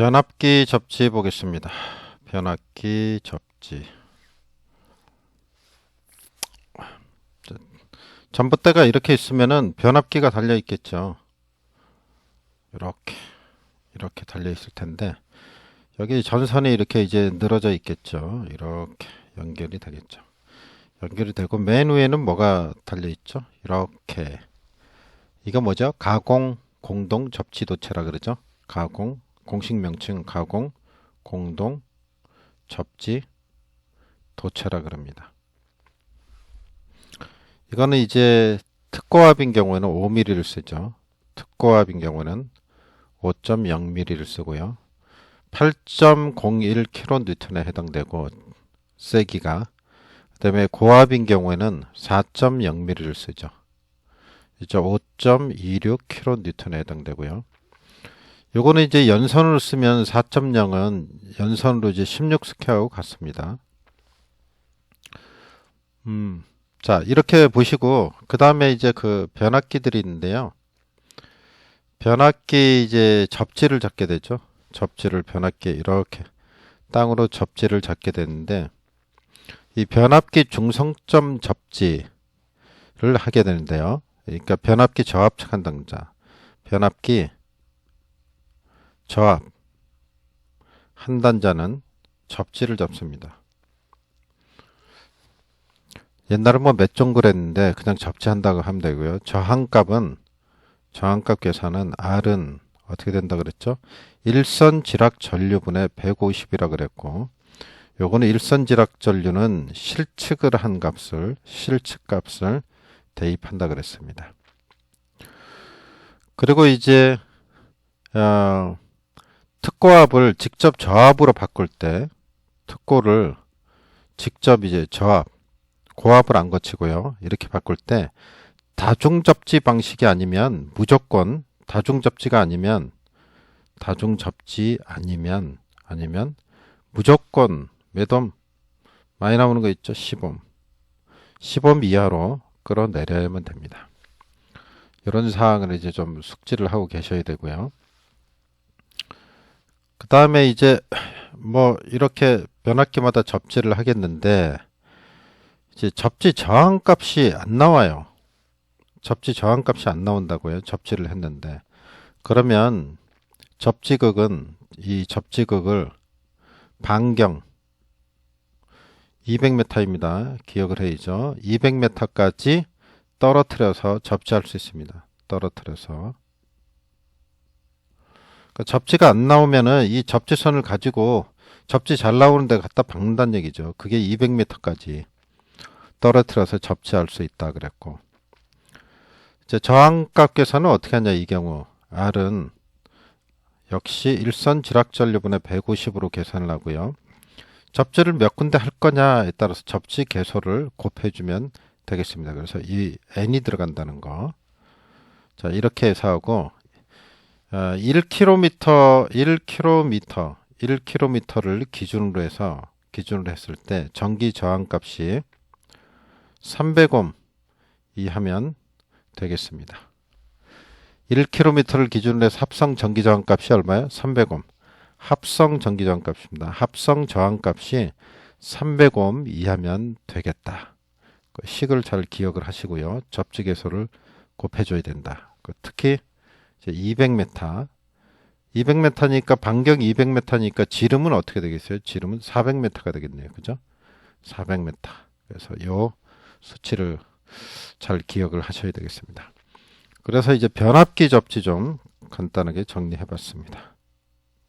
변압기 접지 보겠습니다. 변압기 접지. 자, 전봇대가 이렇게 있으면은 변압기가 달려 있겠죠. 이렇게 이렇게 달려 있을 텐데 여기 전선이 이렇게 이제 늘어져 있겠죠. 이렇게 연결이 되겠죠. 연결이 되고 맨 위에는 뭐가 달려 있죠? 이렇게 이거 뭐죠? 가공 공동 접지 도체라 그러죠. 가공 공식 명칭 가공 공동 접지 도체라 그럽니다. 이거는 이제 특고압인 경우에는 5mm를 쓰죠. 특고압인 경우는 5.0mm를 쓰고요. 8.01kN에 해당되고 세기가 그 다음에 고압인 경우에는 4.0mm를 쓰죠. 이제 5.26kN에 해당되고요. 요거는 이제 연선으로 쓰면 4.0은 연선으로 이제 16 스퀘어하고 같습니다. 음, 자, 이렇게 보시고, 그 다음에 이제 그 변압기들이 있는데요. 변압기 이제 접지를 잡게 되죠. 접지를 변압기 이렇게 땅으로 접지를 잡게 되는데, 이 변압기 중성점 접지를 하게 되는데요. 그러니까 변압기 저압 측한당자, 변압기 저압 한 단자는 접지를 잡습니다. 옛날에 뭐몇 종 그랬는데 그냥 접지한다고 하면 되고요. 저항값은 저항값 계산은 R은 어떻게 된다 그랬죠? 일선 지락 전류분의 150이라 그랬고 요거는 일선 지락 전류는 실측을 한 값을 실측 값을 대입한다 그랬습니다. 그리고 이제 어, 특고압을 직접 저압으로 바꿀 때 특고를 직접 이제 저압 고압을 안 거치고요. 이렇게 바꿀 때 다중접지 방식이 아니면 무조건 다중접지가 아니면 다중접지 아니면 아니면 무조건 매돔 많이 나오는 거 있죠? 시범. 시범 이하로 끌어내려야만 됩니다. 이런 사항을 이제 좀 숙지를 하고 계셔야 되고요. 그 다음에 이제 뭐 이렇게 변압기마다 접지를 하겠는데 이제 접지 저항 값이 안 나와요. 접지 저항 값이 안 나온다고요. 접지를 했는데 그러면 접지극은 이 접지극을 반경 200m입니다. 기억을 해야죠. 200m까지 떨어뜨려서 접지할 수 있습니다. 떨어뜨려서 그러니까 접지가 안 나오면은 이 접지선을 가지고 접지 잘 나오는 데 갖다 박는다는 얘기죠. 그게 200m까지 떨어뜨려서 접지할 수 있다 그랬고 이제 저항값 계산은 어떻게 하냐 이 경우 R은 역시 일선 지락 전류분의 150으로 계산을 하고요. 접지를 몇 군데 할 거냐에 따라서 접지 개소를 곱해주면 되겠습니다. 그래서 이 n이 들어간다는 거. 자 이렇게 해서 하고 1km 1km 1km를 기준으로 해서 기준으로 했을 때 전기 저항값이 300옴 이 하면 되겠습니다. 1km를 기준으로 해서 합성 전기 저항값이 얼마예요? 300옴. 합성 전기 저항값입니다. 합성 저항값이 300옴 이하면 되겠다. 그 식을 잘 기억을 하시고요. 접지 개소를 곱해줘야 된다. 그 특히 200m, 200m니까 반경 200m니까 지름은 어떻게 되겠어요? 지름은 400m가 되겠네요. 그죠? 400m. 그래서 요 수치를 잘 기억을 하셔야 되겠습니다. 그래서 이제 변압기 접지 좀 간단하게 정리해 봤습니다.